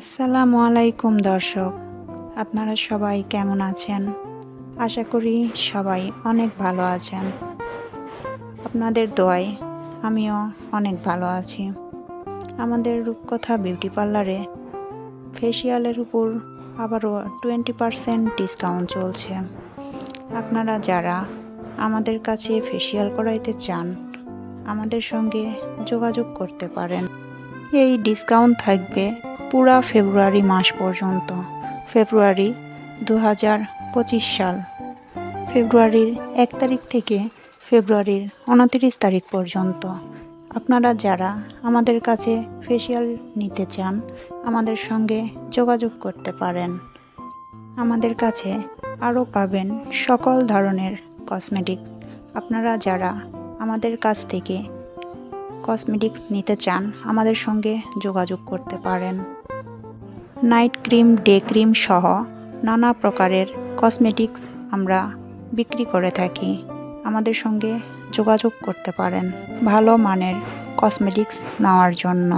আসসালামু আলাইকুম, দর্শক। আপনারা সবাই কেমন আছেন? আশা করি সবাই অনেক ভালো আছেন। আপনাদের দোয়ায় আমিও অনেক ভালো আছি। আমাদের রূপকথা বিউটি পার্লারে ফেসিয়ালের উপর আবারও টোয়েন্টি পারসেন্ট ডিসকাউন্ট চলছে। আপনারা যারা আমাদের কাছে ফেসিয়াল করাইতে চান, আমাদের সঙ্গে যোগাযোগ করতে পারেন। এই ডিসকাউন্ট থাকবে পুরা ফেব্রুয়ারি মাস পর্যন্ত। ফেব্রুয়ারি দু হাজার পঁচিশ সাল। ফেব্রুয়ারির এক তারিখ থেকে ফেব্রুয়ারির উনত্রিশ তারিখ পর্যন্ত। আপনারা যারা আমাদের কাছে ফেসিয়াল নিতে চান, আমাদের সঙ্গে যোগাযোগ করতে পারেন। আমাদের কাছে আরও পাবেন সকল ধরনের কসমেটিক্স আপনারা যারা আমাদের কাছ থেকে কসমেটিক্স নিতে চান, আমাদের সঙ্গে যোগাযোগ করতে পারেন। নাইট ক্রিম, ডে ক্রিম সহ নানা প্রকারের কসমেটিক্স আমরা বিক্রি করে থাকি। আমাদের সঙ্গে যোগাযোগ করতে পারেন ভালো মানের কসমেটিক্স নেওয়ার জন্য।